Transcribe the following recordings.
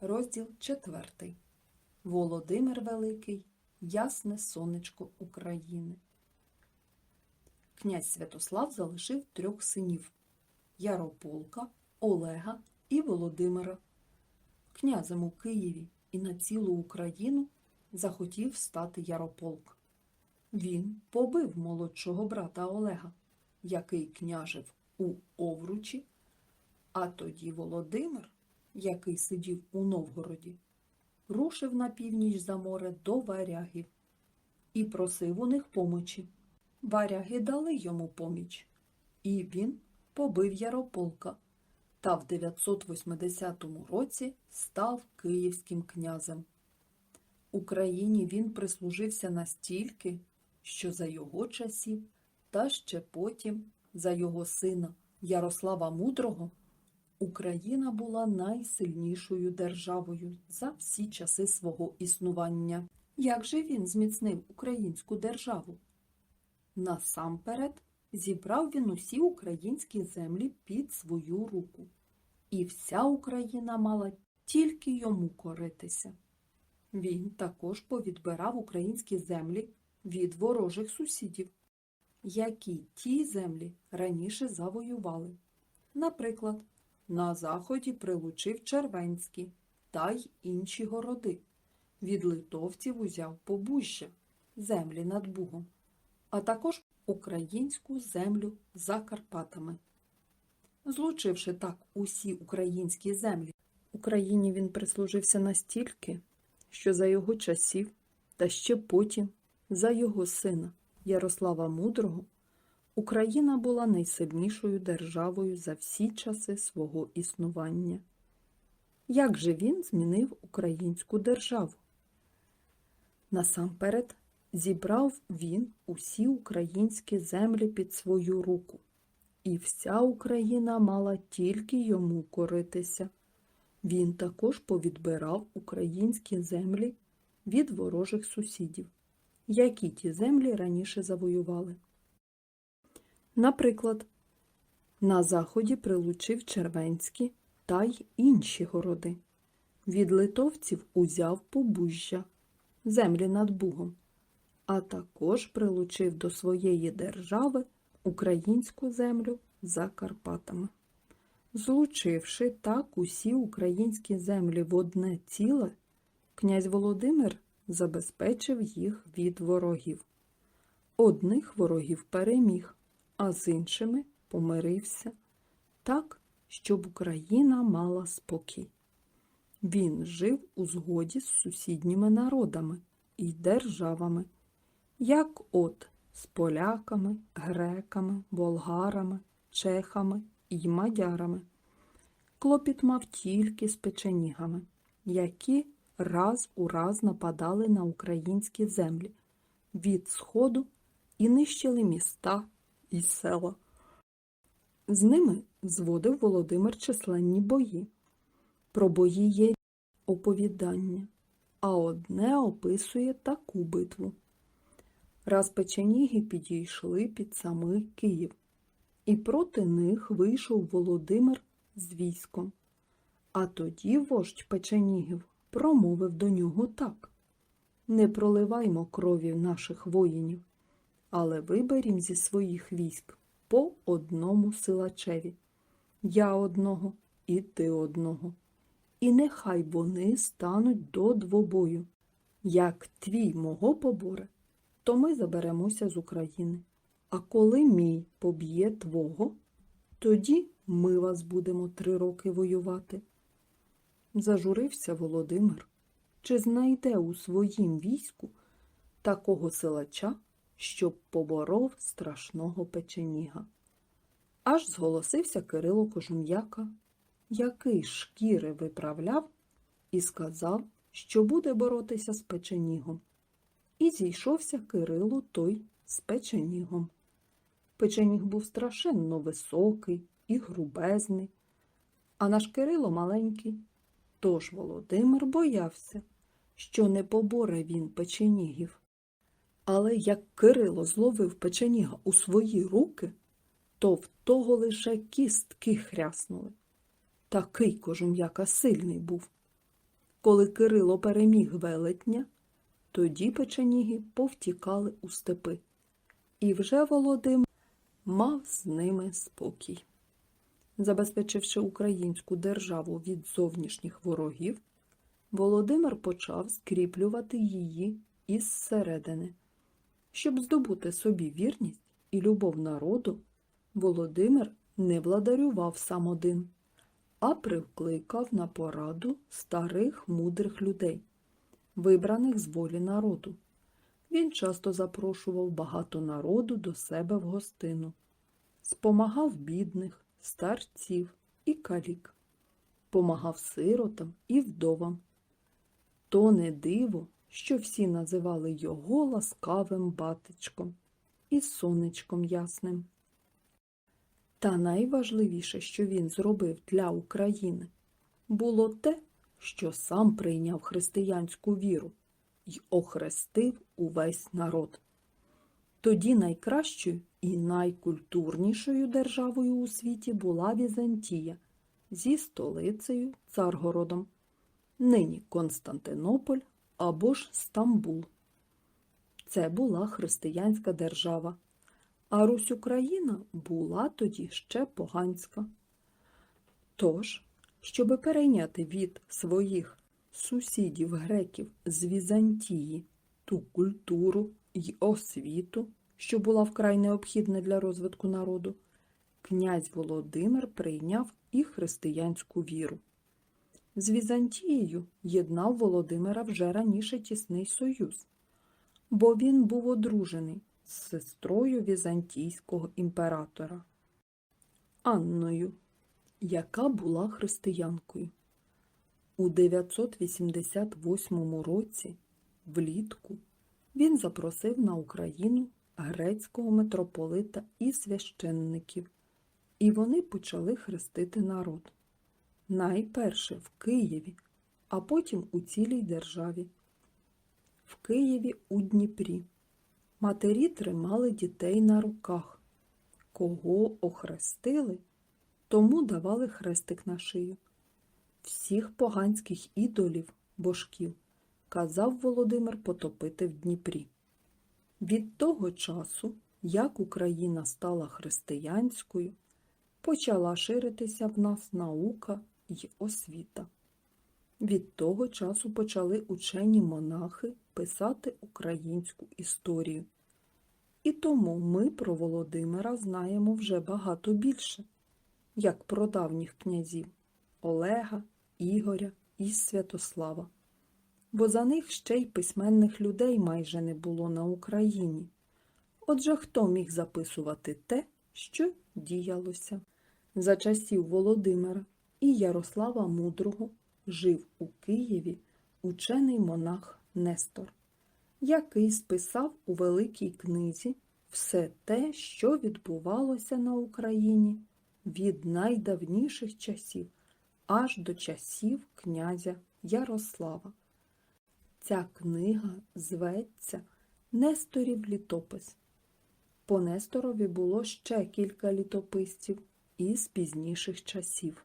Розділ 4. Володимир Великий. Ясне сонечко України. Князь Святослав залишив трьох синів Ярополка, Олега і Володимира. Князем у Києві і на цілу Україну захотів стати Ярополк. Він побив молодшого брата Олега, який княжив у Овручі, а тоді Володимир, який сидів у Новгороді, рушив на північ за море до варягів і просив у них помочі. Варяги дали йому поміч, і він побив Ярополка та в 980 році став київським князем. Україні він прислужився настільки, що за його часів та ще потім за його сина Ярослава Мудрого Україна була найсильнішою державою за всі часи свого існування. Як же він зміцнив українську державу? Насамперед зібрав він усі українські землі під свою руку, і вся Україна мала тільки йому коритися. Він також повідбирав українські землі від ворожих сусідів, які ті землі раніше завоювали. Наприклад, на заході прилучив Червенські та й інші городи. Від литовців узяв Побужжя, землі над Бугом, а також українську землю за Карпатами. Злучивши так усі українські землі, Україні він прислужився настільки, що за його часів, та ще потім за його сина Ярослава Мудрого Україна була найсильнішою державою за всі часи свого існування. Як же він змінив українську державу? Насамперед зібрав він усі українські землі під свою руку, і вся Україна мала тільки йому коритися. Він також повідбирав українські землі від ворожих сусідів, які ті землі раніше завоювали. Наприклад, на заході прилучив Червенські та й інші городи. Від литовців узяв Побужжя, землі над Бугом, а також прилучив до своєї держави українську землю за Карпатами. Злучивши так усі українські землі в одне ціле, князь Володимир забезпечив їх від ворогів. Одних ворогів переміг, а з іншими помирився так, щоб Україна мала спокій. Він жив у згоді з сусідніми народами і державами, як от з поляками, греками, болгарами, чехами і мадярами. Клопіт мав тільки з печенігами, які раз у раз нападали на українські землі від сходу і нищили міста і села. З ними зводив Володимир численні бої. Про бої є оповідання, а одне описує таку битву. Раз печеніги підійшли під самий Київ, і проти них вийшов Володимир з військом. А тоді вождь печенігів промовив до нього так Не проливаймо крові наших воїнів, але виберім зі своїх військ по одному силачеві. Я одного і ти одного. І нехай вони стануть до двобою. Як твій мого поборе, то ми заберемося з України. А коли мій поб'є твого, тоді ми вас будемо три роки воювати. Зажурився Володимир, чи знайде у своїм війську такого силача, щоб поборов страшного печеніга. Аж зголосився Кирило Кожум'яка, який шкіри виправляв, і сказав, що буде боротися з печенігом. І зійшовся Кирило той з печенігом. Печеніг був страшенно високий і грубезний, а наш Кирило маленький. Тож Володимир боявся, що не поборе він печенігів. Але як Кирило зловив печеніга у свої руки, то в того лише кістки хряснули. Такий кожум'яка сильний був. коли Кирило переміг велетня, тоді печеніги повтікали у степи. І вже Володимир мав з ними спокій. Забезпечивши українську державу від зовнішніх ворогів, Володимир почав скріплювати її із середини. Щоб здобути собі вірність і любов народу, Володимир не владарював сам один, а прикликав на пораду старих мудрих людей, вибраних з волі народу. Він часто запрошував багато народу до себе в гостину, спомагав бідних, старців і калік, помагав сиротам і вдовам. То не диво, що всі називали його ласкавим батечком і сонечком ясним. Та найважливіше, що він зробив для України, було те, що сам прийняв християнську віру й охрестив увесь народ. Тоді найкращою і найкультурнішою державою у світі була Візантія зі столицею Царгородом, нині Константинополь або ж Стамбул. Це була християнська держава, а Русь Україна була тоді ще поганська. Тож, щоби перейняти від своїх сусідів греків з Візантії ту культуру й освіту, що була вкрай необхідна для розвитку народу, князь Володимир прийняв і християнську віру. З Візантією єднав Володимира вже раніше тісний союз, бо він був одружений з сестрою візантійського імператора Анною, яка була християнкою. У 988 році, влітку, він запросив на Україну грецького митрополита і священників, і вони почали хрестити народ. Найперше в Києві, а потім у цілій державі. В Києві у Дніпрі. Матері тримали дітей на руках. Кого охрестили, тому давали хрестик на шию. Всіх поганських ідолів, божків, казав Володимир потопити в Дніпрі. Від того часу, як Україна стала християнською, почала ширитися в нас наука й освіта. Від того часу почали учені монахи писати українську історію. І тому ми про Володимира знаємо вже багато більше, як про давніх князів Олега, Ігоря і Святослава. Бо за них ще й письменних людей майже не було на Україні. Отже, хто міг записувати те, що діялося? За часів Володимира і Ярослава Мудрого жив у Києві учений монах Нестор, який списав у Великій книзі все те, що відбувалося на Україні від найдавніших часів аж до часів князя Ярослава. Ця книга зветься Несторів літопис. По Несторові було ще кілька літописців із пізніших часів.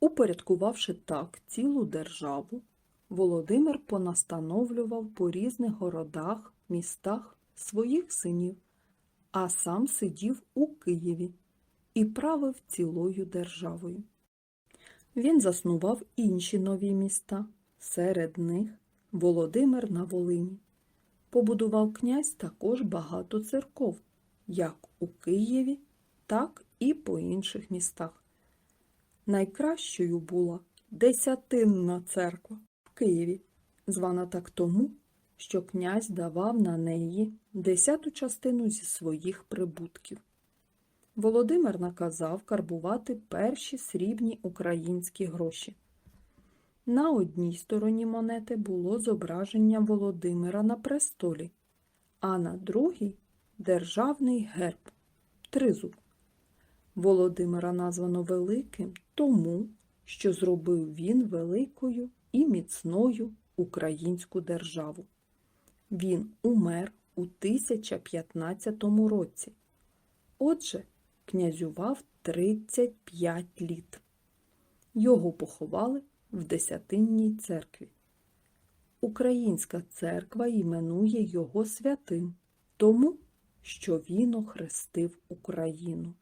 Упорядкувавши так цілу державу, Володимир понастановлював по різних городах, містах своїх синів, а сам сидів у Києві і правив цілою державою. Він заснував інші нові міста, серед них Володимир на Волині. Побудував князь також багато церков, як у Києві, так і по інших містах. Найкращою була Десятинна церква в Києві, звана так тому, що князь давав на неї десяту частину зі своїх прибутків. Володимир наказав карбувати перші срібні українські гроші. На одній стороні монети було зображення Володимира на престолі, а на другій державний герб тризуб. Володимира названо Великим тому, що зробив він великою і міцною українську державу. Він умер у 1015 році. Отже, князював 35 літ. Його поховали в Десятинній церкві. Українська церква іменує його святим, тому що він охрестив Україну.